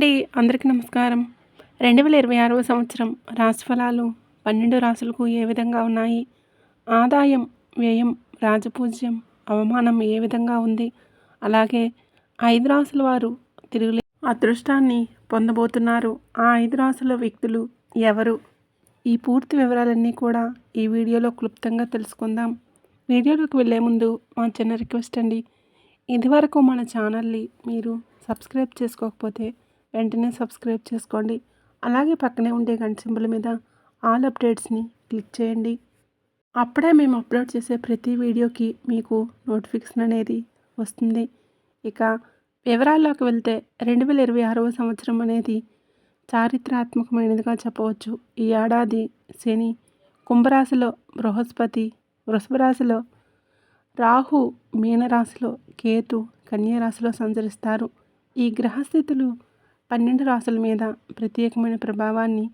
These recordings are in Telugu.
అండి అందరికీ నమస్కారం. రెండు వేల ఇరవై ఆరవ సంవత్సరం రాశిఫలాలు పన్నెండు రాశులకు ఏ విధంగా ఉన్నాయి? ఆదాయం వ్యయం రాజపూజ్యం అవమానం ఏ విధంగా ఉంది? అలాగే ఐదు రాసుల వారు తిరుగులే అదృష్టాన్ని పొందబోతున్నారు. ఆ ఐదు రాసుల వ్యక్తులు ఎవరు? ఈ పూర్తి వివరాలన్నీ కూడా ఈ వీడియోలో క్లుప్తంగా తెలుసుకుందాం. వీడియోలోకి వెళ్ళే ముందు మా చిన్న రిక్వెస్ట్ అండి. ఇదివరకు మన ఛానల్ని మీరు సబ్స్క్రైబ్ చేసుకోకపోతే వెంటనే సబ్స్క్రైబ్ చేసుకోండి. అలాగే పక్కనే ఉండే గంట సింబల్ మీద ఆల్ అప్డేట్స్ని క్లిక్ చేయండి. అప్పుడే మేము అప్లోడ్ చేసే ప్రతి వీడియోకి మీకు నోటిఫికేషన్ అనేది వస్తుంది. ఇక వివరాల్లోకి వెళ్తే రెండు వేల ఇరవై ఆరవ సంవత్సరం అనేది చారిత్రాత్మకమైనదిగా చెప్పవచ్చు. ఈ ఏడాది శని కుంభరాశిలో బృహస్పతి వృషభ రాశిలో రాహు మీనరాశిలో కేతు కన్యరాశిలో సంచరిస్తారు. ఈ గ్రహస్థితులు పన్నెండు రాసుల మీద ప్రత్యేకమైన ప్రభావాన్ని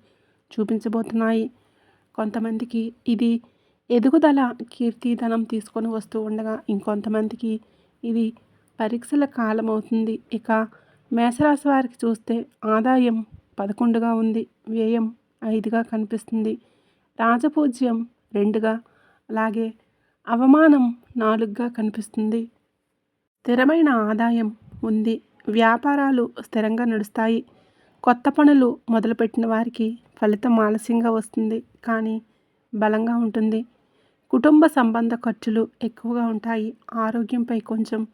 చూపించబోతున్నాయి. కొంతమందికి ఇది ఎదుగుదల కీర్తిధనం తీసుకొని వస్తూ ఉండగా ఇంకొంతమందికి ఇది పరీక్షల కాలం అవుతుంది ఇక మేషరాశి వారికి చూస్తే ఆదాయం పదకొండుగా ఉంది వ్యయం ఐదుగా కనిపిస్తుంది రాజపూజ్యం రెండుగా అలాగే అవమానం నాలుగుగా కనిపిస్తుంది. స్థిరమైన ఆదాయం ఉంది. వ్యాపారాలు స్థిరంగా నడుస్తాయి. కొత్త పనులు మొదలుపెట్టిన వారికి ఫలితం ఆలస్యంగా వస్తుంది కానీ బలంగా ఉంటుంది. కుటుంబ సంబంధ ఖర్చులు ఎక్కువగా ఉంటాయి. ఆరోగ్యంపై కొంచెం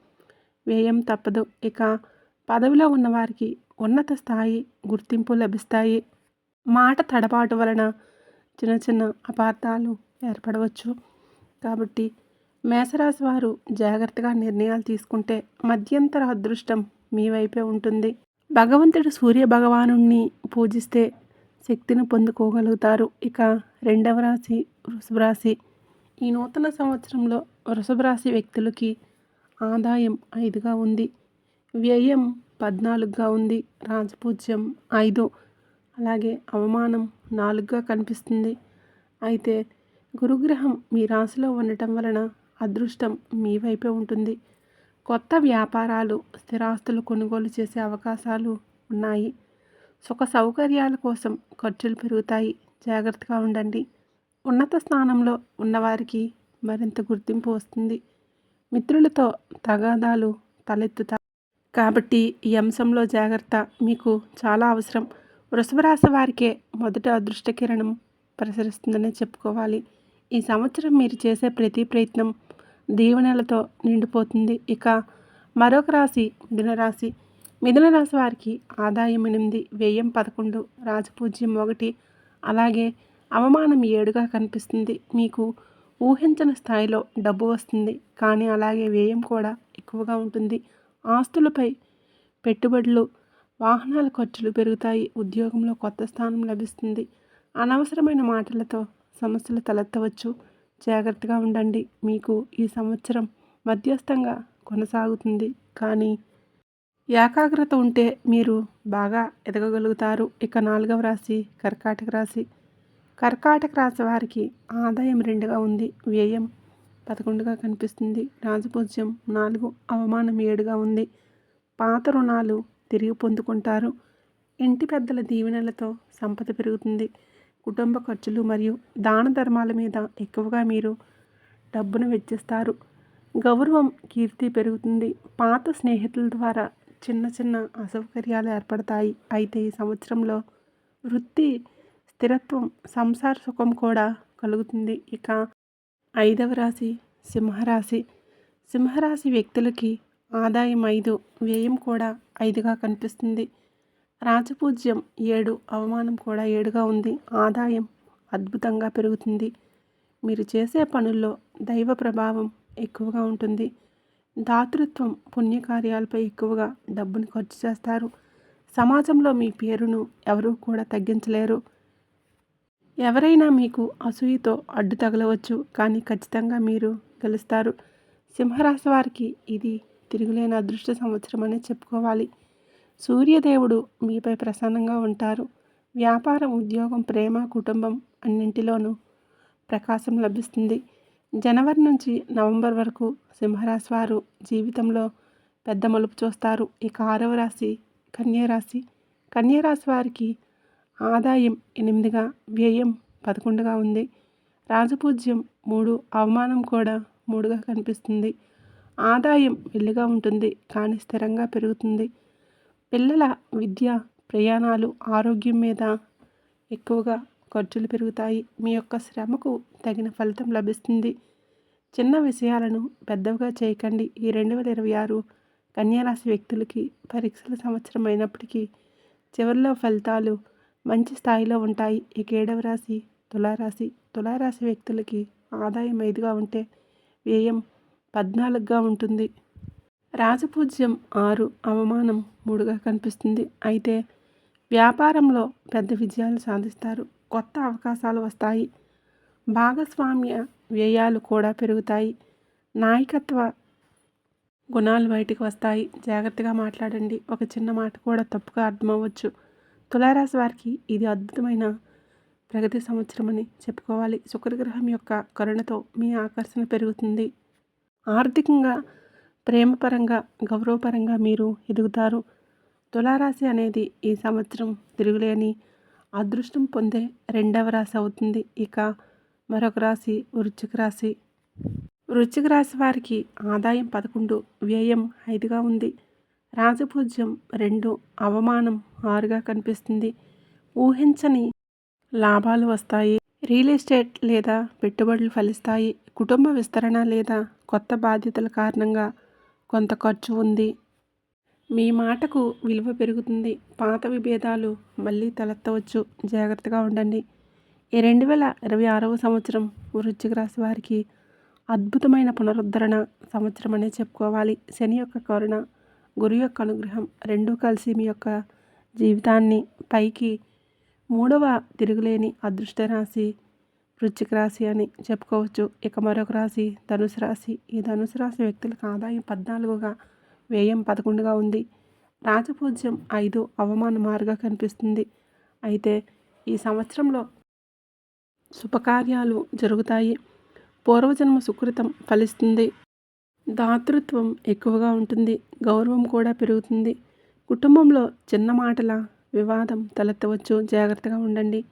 వ్యయం తప్పదు. ఇక పదవిలో ఉన్నవారికి ఉన్నత స్థాయి గుర్తింపు లభిస్తాయి. మాట తడబాటు వలన చిన్న చిన్న అపార్థాలు ఏర్పడవచ్చు. కాబట్టి మేషరాశి వారు జాగ్రత్తగా నిర్ణయాలు తీసుకుంటే మధ్యంతర అదృష్టం మీ వైపే ఉంటుంది. భగవంతుడు సూర్య భగవానుణ్ణి పూజిస్తే శక్తిని పొందుకోగలుగుతారు. ఇక రెండవ రాశి వృషభ రాశి. ఈ నూతన సంవత్సరంలో వృషభ రాశి వ్యక్తులకి ఆదాయం ఐదుగా ఉంది. వ్యయం పద్నాలుగుగా ఉంది. రాజపూజ్యం ఐదు. అలాగే అవమానం నాలుగుగా కనిపిస్తుంది. అయితే గురుగ్రహం మీ రాశిలో ఉండటం వలన అదృష్టం మీ వైపే ఉంటుంది. కొత్త వ్యాపారాలు స్థిరాస్తులు కొనుగోలు చేసే అవకాశాలు ఉన్నాయి. సుఖ సౌకర్యాల కోసం ఖర్చులు పెరుగుతాయి. జాగ్రత్తగా ఉండండి. ఉన్నత స్థానంలో ఉన్నవారికి మరింత గుర్తింపు వస్తుంది. మిత్రులతో తగాదాలు తలెత్తుతాయి. కాబట్టి ఈ అంశంలో జాగ్రత్త మీకు చాలా అవసరం. వృషభరాశి వారికే మొదట అదృష్ట కిరణం ప్రసరిస్తుందనే చెప్పుకోవాలి. ఈ సంవత్సరం మీరు చేసే ప్రతి ప్రయత్నం దీవెనలతో నిండిపోతుంది. ఇక మరొక రాశి మిథున రాశి మిథున రాశి వారికి ఆదాయం ఎనిమిది వ్యయం పదకొండు రాజపూజ్యం ఒకటి. అలాగే అవమానం ఏడుగా కనిపిస్తుంది. మీకు ఊహించని స్థాయిలో డబ్బు వస్తుంది. కానీ అలాగే వ్యయం కూడా ఎక్కువగా ఉంటుంది. ఆస్తులపై పెట్టుబడులు వాహనాల ఖర్చులు పెరుగుతాయి. ఉద్యోగంలో కొత్త స్థానం లభిస్తుంది. అనవసరమైన మాటలతో సమస్యలు తలెత్తవచ్చు. జాగ్రత్తగా ఉండండి. మీకు ఈ సంవత్సరం మధ్యస్థంగా కొనసాగుతుంది. కానీ ఏకాగ్రత ఉంటే మీరు బాగా ఎదగగలుగుతారు. ఇక నాలుగవ రాశి కర్కాటక రాశి. కర్కాటక రాశి వారికి ఆదాయం రెండుగా ఉంది. వ్యయం పదకొండుగా కనిపిస్తుంది. రాజపూజ్యం నాలుగు అవమానం ఏడుగా ఉంది. పాత రుణాలు తిరిగి పొందుకుంటారు. ఇంటి పెద్దల దీవెనలతో సంపద పెరుగుతుంది. కుటుంబ ఖర్చులు మరియు దాన ధర్మాల మీద ఎక్కువగా మీరు డబ్బును వెచ్చిస్తారు. గౌరవం కీర్తి పెరుగుతుంది. పాత స్నేహితుల ద్వారా చిన్న చిన్న అసౌకర్యాలు ఏర్పడతాయి. అయితే ఈ సంవత్సరంలో వృత్తి స్థిరత్వం సంసార సుఖం కూడా కలుగుతుంది. ఇక ఐదవ రాశి సింహరాశి. సింహరాశి వ్యక్తులకి ఆదాయం ఐదు వ్యయం కూడా ఐదుగా కనిపిస్తుంది. రాజపూజ్యం ఏడు అవమానం కూడా ఏడుగా ఉంది. ఆదాయం అద్భుతంగా పెరుగుతుంది. మీరు చేసే పనుల్లో దైవ ప్రభావం ఎక్కువగా ఉంటుంది. దాతృత్వం పుణ్యకార్యాలపై ఎక్కువగా డబ్బును ఖర్చు చేస్తారు. సమాజంలో మీ పేరును ఎవరూ కూడా తగ్గించలేరు. ఎవరైనా మీకు అసూయతో అడ్డు తగలవచ్చు కానీ ఖచ్చితంగా మీరు గెలుస్తారు. సింహరాశి వారికి ఇది తిరుగులేని అదృష్ట సంవత్సరం అనే చెప్పుకోవాలి. సూర్యదేవుడు మీపై ప్రసన్నంగా ఉంటారు. వ్యాపారం ఉద్యోగం ప్రేమ కుటుంబం అన్నింటిలోనూ ప్రకాశం లభిస్తుంది. జనవరి నుంచి నవంబర్ వరకు సింహరాశి వారు జీవితంలో పెద్ద మలుపు చూస్తారు. ఇక ఆరవ రాశి కన్యరాశి కన్యరాశి వారికి ఆదాయం ఎనిమిదిగా వ్యయం పదకొండుగా ఉంది. రాజపూజ్యం మూడు అవమానం కూడా మూడుగా కనిపిస్తుంది. ఆదాయం వెళ్ళిగా ఉంటుంది కానీ స్థిరంగా పెరుగుతుంది. పిల్లల విద్య ప్రయాణాలు ఆరోగ్యం మీద ఎక్కువగా ఖర్చులు పెరుగుతాయి. మీ యొక్క శ్రమకు తగిన ఫలితం లభిస్తుంది. చిన్న విషయాలను పెద్దవిగా చేయకండి. ఈ రెండు వేల ఇరవై ఆరు కన్యారాశి వ్యక్తులకి పరీక్షల సంవత్సరం అయినప్పటికీ చివరిలో ఫలితాలు మంచి స్థాయిలో ఉంటాయి. ఇక ఏడవ రాశి తులారాశి తులారాశి వ్యక్తులకి ఆదాయం ఐదుగా ఉంటే వ్యయం పద్నాలుగుగా ఉంటుంది. రాజపూజ్యం ఆరు అవమానం మూడుగా కనిపిస్తుంది. అయితే వ్యాపారంలో పెద్ద విజయాలు సాధిస్తారు. కొత్త అవకాశాలు వస్తాయి. భాగస్వామ్య వ్యయాలు కూడా పెరుగుతాయి. నాయకత్వ గుణాలు బయటికి వస్తాయి. జాగ్రత్తగా మాట్లాడండి. ఒక చిన్న మాట కూడా తప్పుగా అర్థమవ్వచ్చు. తులారాశి వారికి ఇది అద్భుతమైన ప్రగతి సంవత్సరం అని చెప్పుకోవాలి. శుక్రగ్రహం యొక్క కరుణతో మీ ఆకర్షణ పెరుగుతుంది. ఆర్థికంగా ప్రేమపరంగా గౌరవపరంగా మీరు ఎదుగుతారు. తులారాశి అనేది ఈ సంవత్సరం తిరుగులేని అదృష్టం పొందే రెండవ రాశి అవుతుంది. ఇక మరొక రాశి వృశ్చిక రాశి. వృశ్చిక రాశి వారికి ఆదాయం పదకొండు వ్యయం ఐదుగా ఉంది. రాజపూజ్యం రెండు అవమానం ఆరుగా కనిపిస్తుంది. ఊహించని లాభాలు వస్తాయి. రియల్ ఎస్టేట్ లేదా పెట్టుబడులు ఫలిస్తాయి. కుటుంబ విస్తరణ లేదా కొత్త బాధ్యతల కారణంగా కొంత ఖర్చు ఉంది. మీ మాటకు విలువ పెరుగుతుంది. పాత విభేదాలు మళ్ళీ తలెత్తవచ్చు. జాగ్రత్తగా ఉండండి. ఈ రెండు వేల ఇరవై ఆరవ సంవత్సరం వృశ్చిక రాశి వారికి అద్భుతమైన పునరుద్ధరణ సంవత్సరం అనే చెప్పుకోవాలి. శని యొక్క కరుణ గురు యొక్క అనుగ్రహం రెండూ కలిసి మీ యొక్క జీవితాన్ని పైకి మూడవ తిరుగులేని అదృష్ట రాశి వృశ్చిక రాశి అని చెప్పుకోవచ్చు. ఇక మరొక రాశి ధనుసు రాశి. ఈ ధనుసు రాశి వ్యక్తులకు ఆదాయం పద్నాలుగుగా వ్యయం పదకొండుగా ఉంది. రాజపూజ్యం ఐదు అవమాన అవమానమారుగా కనిపిస్తుంది. అయితే ఈ సంవత్సరంలో శుభకార్యాలు జరుగుతాయి. పూర్వజన్మ సుకృతం ఫలిస్తుంది. దాతృత్వం ఎక్కువగా ఉంటుంది. గౌరవం కూడా పెరుగుతుంది. కుటుంబంలో చిన్న మాటల వివాదం తలెత్తవచ్చు. జాగ్రత్తగా ఉండండి.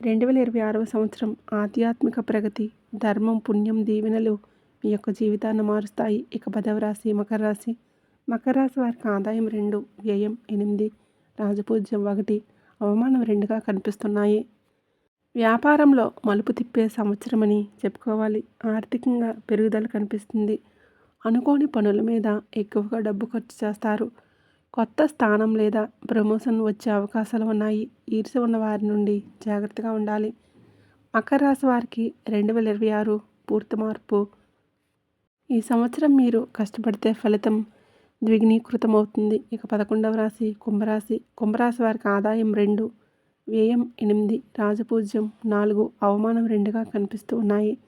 రెండు వేల ఇరవై ఆరవ సంవత్సరం ఆధ్యాత్మిక ప్రగతి ధర్మం పుణ్యం దీవెనలు మీ యొక్క జీవితాన్ని మారుస్తాయి. ఇక పదవ రాశి మకర రాశి. మకర రాశి వారికి ఆదాయం రెండు వ్యయం ఎనిమిది రాజపూజ్యం ఒకటి అవమానం రెండుగా కనిపిస్తున్నాయి. వ్యాపారంలో మలుపు తిప్పే సంవత్సరమని చెప్పుకోవాలి. ఆర్థికంగా పెరుగుదల కనిపిస్తుంది. అనుకోని పనుల మీద ఎక్కువగా డబ్బు ఖర్చు చేస్తారు. కొత్త స్థానం లేదా ప్రమోషన్ వచ్చే అవకాశాలు ఉన్నాయి. ఈర్ష ఉన్న వారి నుండి జాగ్రత్తగా ఉండాలి. మకర రాశి వారికి రెండు వేల ఇరవై ఆరు పూర్తి మార్పు. ఈ సంవత్సరం మీరు కష్టపడితే ఫలితం ద్విగ్నీకృతమవుతుంది ఇక పదకొండవ రాశి కుంభరాశి. కుంభరాశి వారికి ఆదాయం రెండు వ్యయం ఎనిమిది రాజపూజ్యం నాలుగు అవమానం రెండుగా కనిపిస్తూ ఉన్నాయి.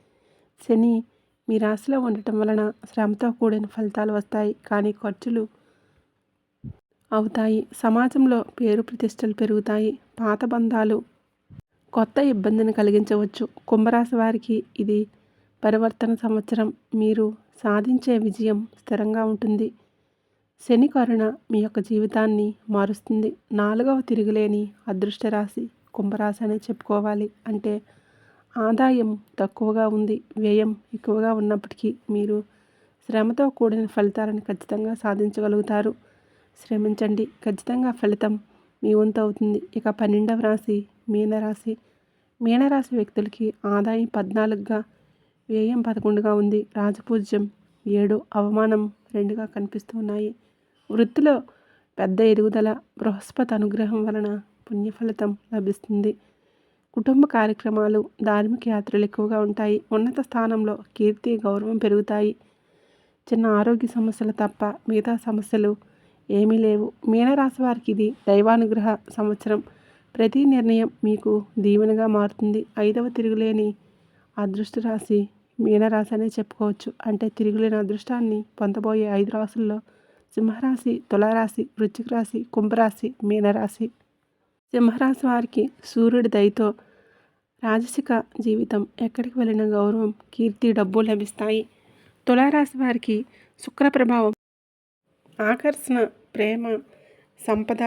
శని మీ రాశిలో ఉండటం వలన శ్రమతో కూడిన ఫలితాలు వస్తాయి. కానీ ఖర్చులు అవుతాయి. సమాజంలో పేరు ప్రతిష్టలు పెరుగుతాయి. పాత బంధాలు కొత్త ఇబ్బందిని కలిగించవచ్చు. కుంభరాశి వారికి ఇది పరివర్తన సంవత్సరం. మీరు సాధించే విజయం స్థిరంగా ఉంటుంది. శని కరుణ మీ యొక్క జీవితాన్ని మారుస్తుంది. నాలుగవ తిరుగులేని అదృష్ట రాశి కుంభరాశి అనే చెప్పుకోవాలి. అంటే ఆదాయం తక్కువగా ఉంది. వ్యయం ఎక్కువగా ఉన్నప్పటికీ మీరు శ్రమతో కూడిన ఫలితాలను ఖచ్చితంగా సాధించగలుగుతారు. శ్రమించండి. ఖచ్చితంగా ఫలితం మీ వంతు అవుతుంది. ఇక పన్నెండవ రాశి మీనరాశి. మీనరాశి వ్యక్తులకి ఆదాయం పద్నాలుగుగా వ్యయం పదకొండుగా ఉంది. రాజపూజ్యం ఏడు అవమానం రెండుగా కనిపిస్తున్నాయి. వృత్తిలో పెద్ద ఎదుగుదల బృహస్పతి అనుగ్రహం వలన పుణ్యఫలితం లభిస్తుంది. కుటుంబ కార్యక్రమాలు ధార్మిక యాత్రలు ఎక్కువగా ఉంటాయి. ఉన్నత స్థానంలో కీర్తి గౌరవం పెరుగుతాయి. చిన్న ఆరోగ్య సమస్యలు తప్ప మిగతా సమస్యలు ఏమీ లేవు. మీనరాశి వారికి ఇది దైవానుగ్రహ సంవత్సరం. ప్రతి నిర్ణయం మీకు దీవెనగా మారుతుంది. ఐదవ తిరుగులేని అదృష్ట రాశి మీనరాశి అనే చెప్పుకోవచ్చు. అంటే తిరుగులేని అదృష్టాన్ని పొందబోయే ఐదు రాసుల్లో సింహరాశి తులారాశి వృశ్చిక రాశి కుంభరాశి మీనరాశి. సింహరాశి వారికి సూర్యుడి దయతో రాజసిక జీవితం ఎక్కడికి వెళ్ళిన గౌరవం కీర్తి డబ్బు లభిస్తాయి. తులారాశి వారికి శుక్ర ప్రభావం ఆకర్షణ ప్రేమ సంపద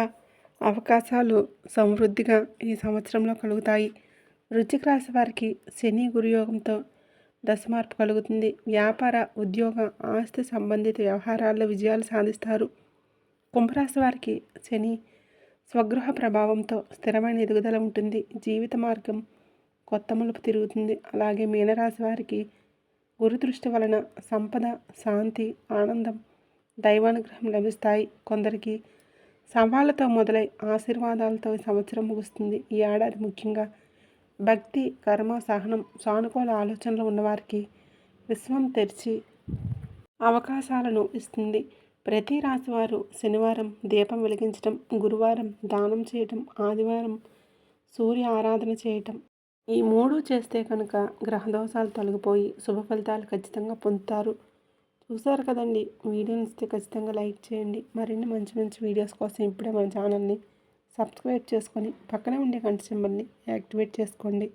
అవకాశాలు సమృద్ధిగా ఈ సంవత్సరంలో కలుగుతాయి. వృశ్చిక రాశి వారికి శని గురుయోగంతో దశమార్పు కలుగుతుంది. వ్యాపార ఉద్యోగ ఆస్తి సంబంధిత వ్యవహారాల్లో విజయాలు సాధిస్తారు. కుంభరాశి వారికి శని స్వగృహ ప్రభావంతో స్థిరమైన ఎదుగుదల ఉంటుంది. జీవిత మార్గం కొత్త మలుపు తిరుగుతుంది. అలాగే మీనరాశి వారికి గురుదృష్టి వలన సంపద శాంతి ఆనందం దైవానుగ్రహం లభిస్తాయి. కొందరికి సవాళ్ళతో మొదలై ఆశీర్వాదాలతో సంవత్సరం ముగుస్తుంది. ఈ ఏడాది ముఖ్యంగా భక్తి కర్మ సహనం సానుకూల ఆలోచనలు ఉన్నవారికి విశ్వం తెరిచి అవకాశాలను ఇస్తుంది. ప్రతి రాశివారు శనివారం దీపం వెలిగించడం గురువారం దానం చేయటం ఆదివారం సూర్య ఆరాధన చేయటం. ఈ మూడు చేస్తే కనుక గ్రహదోషాలు తొలగిపోయి శుభ ఫలితాలు ఖచ్చితంగా పొందుతారు. చూసారు కదండి వీడియోని ఇస్తే ఖచ్చితంగా లైక్ చేయండి. మరిన్ని మంచి మంచి వీడియోస్ కోసం ఇప్పుడే మన ఛానల్ని సబ్స్క్రైబ్ చేసుకొని పక్కనే ఉండే గంట సింబల్ని యాక్టివేట్ చేసుకోండి.